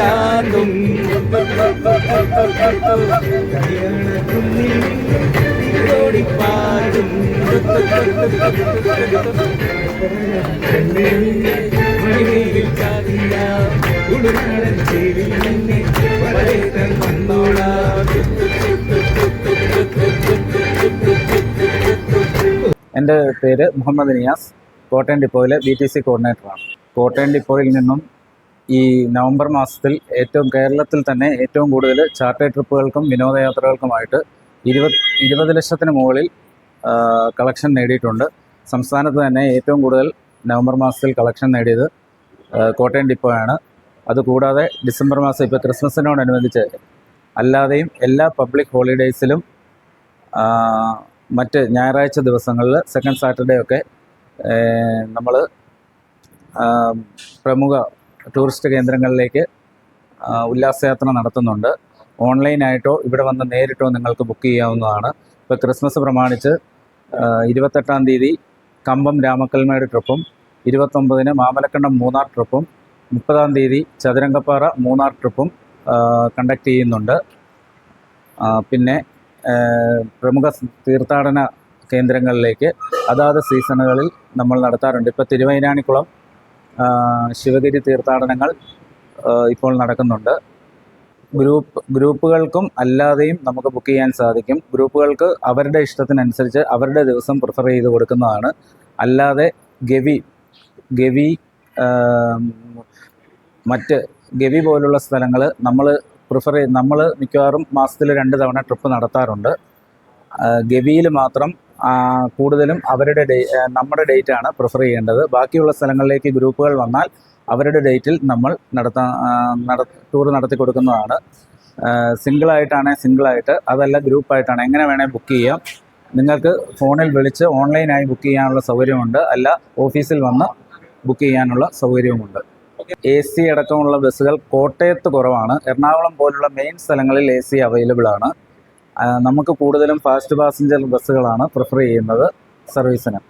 ചാർത്തും എന്റെ പേര് മുഹമ്മദ് നിയാസ്. കോട്ടയം ഡിപ്പോയിലെ ബി ടി സി കോർഡിനേറ്ററാണ് കോട്ടയം ഡിപ്പോയിൽ നിന്നും ഈ നവംബർ മാസത്തിൽ ഏറ്റവും കേരളത്തിൽ തന്നെ ഏറ്റവും കൂടുതൽ ചാർട്ടേഡ് ട്രിപ്പുകൾക്കും വിനോദയാത്രകൾക്കുമായിട്ട് ഇരുപത് ഇരുപത് ലക്ഷത്തിന് മുകളിൽ കളക്ഷൻ നേടിയിട്ടുണ്ട്. സംസ്ഥാനത്ത് തന്നെ ഏറ്റവും കൂടുതൽ നവംബർ മാസത്തിൽ കളക്ഷൻ നേടിയത് കോട്ടയം ഡിപ്പോയാണ് അതുകൂടാതെ ഡിസംബർ മാസം ഇപ്പോൾ ക്രിസ്മസിനോടനുബന്ധിച്ച് അല്ലാതെയും എല്ലാ പബ്ലിക് ഹോളിഡേയ്സിലും മറ്റ് ഞായറാഴ്ച ദിവസങ്ങളിൽ സെക്കൻഡ് സാറ്റർഡേ ഒക്കെ നമ്മൾ പ്രമുഖ ടൂറിസ്റ്റ് കേന്ദ്രങ്ങളിലേക്ക് ഉല്ലാസയാത്ര നടത്തുന്നുണ്ട്. ഓൺലൈനായിട്ടോ ഇവിടെ വന്ന് നേരിട്ടോ നിങ്ങൾക്ക് ബുക്ക് ചെയ്യാവുന്നതാണ്. ഇപ്പോൾ ക്രിസ്മസ് പ്രമാണിച്ച് ഇരുപത്തെട്ടാം തീയതി കമ്പം രാമക്കൽമേട് ട്രിപ്പും ഇരുപത്തൊമ്പതിന് മാമലക്കണ്ടം മൂന്നാർ ട്രിപ്പും മുപ്പതാം തീയതി ചതുരംഗപ്പാറ മൂന്നാർ ട്രിപ്പും കണ്ടക്ട് ചെയ്യുന്നുണ്ട്. പിന്നെ പ്രമുഖ തീർത്ഥാടന കേന്ദ്രങ്ങളിലേക്ക് അതാത് സീസണുകളിൽ നമ്മൾ നടത്താറുണ്ട്. ഇപ്പോൾ തിരുവൈരാണിക്കുളം ആ, ശിവഗിരി തീർത്ഥാടനങ്ങൾ ഇപ്പോൾ നടക്കുന്നുണ്ട്. ഗ്രൂപ്പ് ഗ്രൂപ്പുകൾക്കും അല്ലാതെയും നമുക്ക് ബുക്ക് ചെയ്യാൻ സാധിക്കും. ഗ്രൂപ്പുകൾക്ക് അവരുടെ ഇഷ്ടത്തിനനുസരിച്ച് അവരുടെ ദിവസം പ്രിഫർ ചെയ്ത് കൊടുക്കുന്നതാണ്. അല്ലാതെ ഗവി ഗവി മറ്റ് ഗവി പോലുള്ള സ്ഥലങ്ങൾ നമ്മൾ പ്രിഫർ ചെയ്ത് നമ്മൾ മിക്കവാറും മാസത്തിൽ രണ്ട് തവണ ട്രിപ്പ് നടത്താറുണ്ട്. ഗവിയിൽ മാത്രം കൂടുതലും അവരുടെ ഡേ നമ്മുടെ ഡേറ്റ് ആണ് പ്രിഫർ ചെയ്യേണ്ടത്. ബാക്കിയുള്ള സ്ഥലങ്ങളിലേക്ക് ഗ്രൂപ്പുകൾ വന്നാൽ അവരുടെ ഡേറ്റിൽ നമ്മൾ നടത്താൻ നട ടൂർ നടത്തി കൊടുക്കുന്നതാണ്. സിംഗിളായിട്ടാണ് സിംഗിളായിട്ട് അതല്ല ഗ്രൂപ്പായിട്ടാണ് എങ്ങനെ വേണേൽ ബുക്ക് ചെയ്യാം. നിങ്ങൾക്ക് ഫോണിൽ വിളിച്ച് ഓൺലൈനായി ബുക്ക് ചെയ്യാനുള്ള സൗകര്യമുണ്ട്. അല്ല ഓഫീസിൽ വന്ന് ബുക്ക് ചെയ്യാനുള്ള സൗകര്യവുമുണ്ട്. എ സി അടക്കമുള്ള ബസ്സുകൾ കോട്ടയത്ത് കുറവാണ്. എറണാകുളം പോലുള്ള മെയിൻ സ്ഥലങ്ങളിൽ എ സി അവൈലബിൾ ആണ് നമുക്ക് കൂടുതലും ഫാസ്റ്റ് പാസഞ്ചർ ബസ്സുകളാണ് പ്രിഫർ ചെയ്യുന്നത് സർവീസിന്